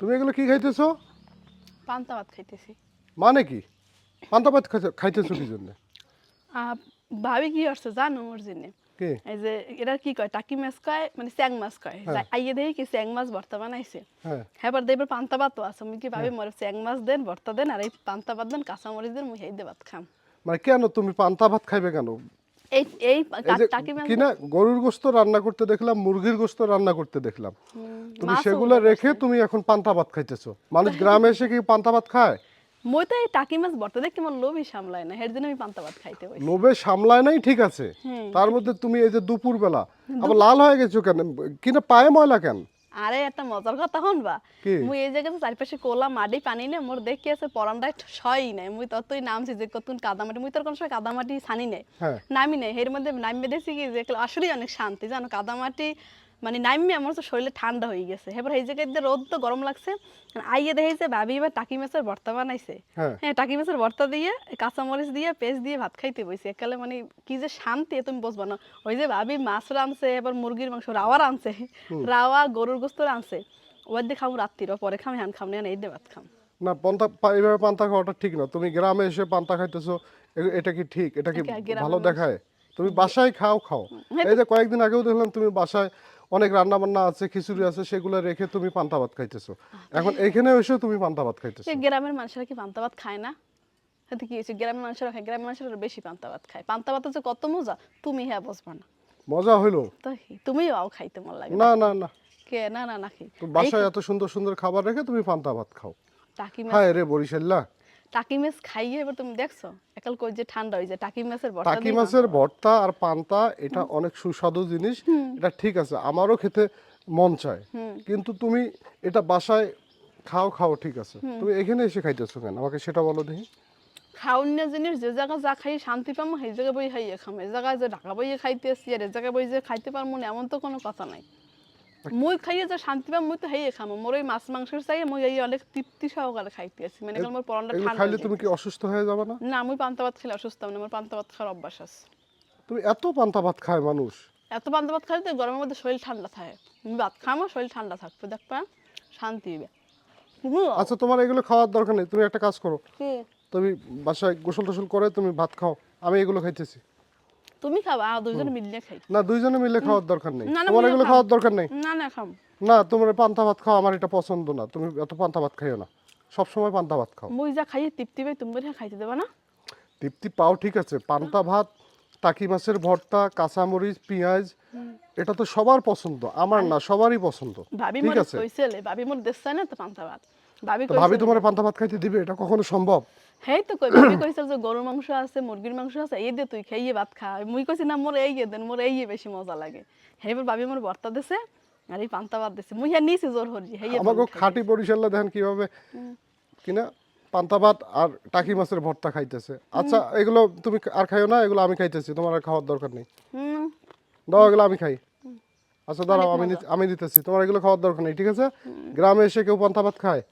তুমি এগুলো কি খাইতেছো? পান্তা ভাত খাইতেছি। মানে কি? পান্তা ভাত খাইতেছো কি জন্য? ভাবি কি করছে জানো ওর জন্য? এই যে এটা কি কয় টাকি মাছ কয় মানে চ্যাং মাছ কয়। হ্যাঁ। আইয়ে দেখি কি চ্যাং মাছ ভর্তা বানাইছে। হ্যাঁ। হ্যাঁ এবার পান্তা ভাতও আছে। আমি কি ভাবি মোর চ্যাং মাছ দেন ভর্তা দেন আর এই পান্তা ভাত দেন কাঁচা মরিচ দেন মুই এই দে ভাত খাম। মানে কেন তুমি পান্তা ভাত খাইবে কেন? এই এই মাছ কিনা গরুর গোস্ত রান্না করতে দেখলাম মুরগির গোস্ত রান্না করতে দেখলাম। তুমি সেগুলো রেখে তুমি এখন পান্তা ভাত খাইতেছো। মানুষ গ্রামে এসে কি পান্তা ভাত খায়? মই তো এই টাকি মাছ দেখে আমার লোভই সামলায় না এর জন্য আমি পান্তা ভাত খাইতে হই লোভে সামলায় নাই ঠিক আছে। তার মধ্যে তুমি এই যে দুপুর বেলা আবার লাল হয়ে গেছো কেন? কিনা পায়ে ময়লা কেন? আরে একটা মজার কথা শুনবা? বা মুই এই জায়গাতে চারপাশে কোলা মাটি পানি নেই মোর দেখি আছে পরান্ডায় সই নাই। মুই ততই নামছি যে কতক্ষণ কাদামাটি মুই তোর কোন সময় কাদামাটি ছানি নাই। হ্যাঁ। নামি নাই এর মধ্যে নামিয়ে দেখছি কি যে আসলে অনেক শান্তি। জানো কাদামাটি মানে নামিয়ে আমার তো শরীরে ঠান্ডা হয়ে গেছে। এবার এই জায়গায় রোদ তো গরম লাগছে। আইয়ে দেখেছে ভাবি এবার টাকি মাছের ভর্তা বানাইছে। হ্যাঁ। হ্যাঁ টাকি মাছের ভর্তা দিয়ে কাঁচামরিচ দিয়ে পেস্ট দিয়ে ভাত খাইতে বসে একালে মানে কি যে শান্তি তুমি বুঝবা না। ওই যে ভাবি মাছ রানছে এবার মুরগির মাংস রাওয়া রানছে রাওয়া গরুর গোস্ত রানছে ওর দিয়ে খাম রাত্রির পরে খাম হ্যান খাম না এই দিয়ে ভাত খাম। না পান্তা এইভাবে পান্তা খাওয়াটা ঠিক না। তুমি গ্রামে এসে পান্তা খাইতেছো এটা কি ঠিক? এটা কি ভালো দেখায়? তুমি বাসায় খাও খাও। এই যে কয়েকদিন আগেও দেখলাম তুমি বাসায় অনেক রান্না বান্না আছে খিচুড়ি আছে সেগুলো রেখে তুমি পান্তা ভাত খাইতেছো। এখন এখানে এসেও তুমি পান্তা ভাত খাইতেছো। গ্রামের মানুষেরা কি পান্তা ভাত খায় না? এতে কি হয়েছে? গ্রামের মানুষেরা খায়? গ্রামের মানুষেরা বেশি পান্তা ভাত খায়। পান্তা ভাতের যে কত মজা তুমি হ্যাঁ বুঝবা না। মজা হইল? তো কি, তুমিও আও খাইতে মন লাগে না না? না কে? না না না কি? তো বাসায় এত সুন্দর সুন্দর খাবার রেখে তুমি পান্তা ভাত খাও। টাকি মাছ। হ্যাঁ রে বরিশাল্লা। টাকি মাছ খাইয়ে এবার তুমি দেখছ? একাল কই যে ঠান্ডা হয়ে যায় টাকি মাছের ভর্তা টাকি মাছের ভর্তা আর পান্তা এটা অনেক সুস্বাদু জিনিস। এটা ঠিক আছে আমারও খেতে মন চায়। কিন্তু তুমি এটা বাসায় খাও খাও ঠিক আছে। তুমি এখানে এসে খাইতেছো কেন? আমাকে সেটা বলো দেখি। খাওয়ান্য জিনিস যে জায়গা যা খাই শান্তি পাবো সেই জায়গায় বই খাইয়ে খাম। এই জায়গায় যে ঢাকা বইয়ে খাইতে আসি আর এই জায়গায় বই যে খাইতে পারব না এমন তো কোনো কথা নাই। মুই খাইয়ে যে শান্তি পাবো মুই তো হেয়ে খামো। মোর ওই মাছ মাংসের চাই মুই এই অনেক তৃপ্তি সহকারে খাইতে আসি মানে মোর পরনটা ঠান্ডা খাইলে তুমি কি অসুস্থ হয়ে যাবে না? না মুই পান্তা ভাত খেলে অসুস্থ হব না আমার পান্তা ভাত খাওয়ার অভ্যাস আছে। তুমি এত পান্তা ভাত খায় মানুষ। এত পান্তা ভাত খাইলে তো গরমের মধ্যে শরীর ঠান্ডা থাকে। তুমি ভাত খামো শরীর ঠান্ডা থাকবে দেখবা শান্তি হবে আচ্ছা তোমার এগুলো খাওয়ার দরকার নেই। তুমি একটা কাজ করো? তুমি বাসায় গোসল টোসল করে তুমি ভাত খাও। আমি এগুলো খাইতেছি। তুমি খাবা আর দুজনে মিলিয়ে খাই। না দুইজনে মিলে খাওয়ার দরকার নেই। তোমার এগুলো খাওয়ার দরকার নেই। না না খাম না তোমার পান্তা ভাত খাও আমার এটা পছন্দ না। তুমি এত পান্তা ভাত খাইও না। সব সময় পান্তা ভাত খাও। মুই যা খাইয়ে তৃপ্তি পাই তুমি খাইতে দেবা না। তৃপ্তি পাও ঠিক আছে। পান্তা ভাত টাকি মাছের ভর্তা কাঁচামরিচ পেঁয়াজ এটা তো সবার পছন্দ। আমার না সবারই পছন্দ। ঠিক আছে? ভাবি মোর দেশ না তো পান্তা ভাত। ভাবি তোমার পান্তা ভাত খাইতে দিবে এটা কখনো সম্ভব? হেই তো কই ভাবি কইছিল যে গরুর মাংস আছে মুরগির মাংস আছে এই দে তুই খাইয়ে ভাত খা। মুই কইছি না মোর এই দেন মোর এই বেশি মজা লাগে। হেইবার ভাবি মোর ভর্তা দিছে আর এই পান্তা ভাত দিছে। মুই হ্যাঁ নিছি জোর হরি হেই আমাকে খাঁটি বরিশাল্লা দেখেন কীভাবে কিনা পান্তা ভাত আর টাকি মাছের ভর্তা খাইতেছে। আচ্ছা এগুলো তুমি আর খাইও না এগুলো আমি খাইতেছি তোমার আর খাওয়ার দরকার নেই। দাও এগুলো আমি খাই। আচ্ছা দাঁড়াও আমি আমি দিতেছি তোমার এগুলো খাওয়ার দরকার নেই ঠিক আছে? গ্রামে এসে কেউ পান্তা ভাত খায়?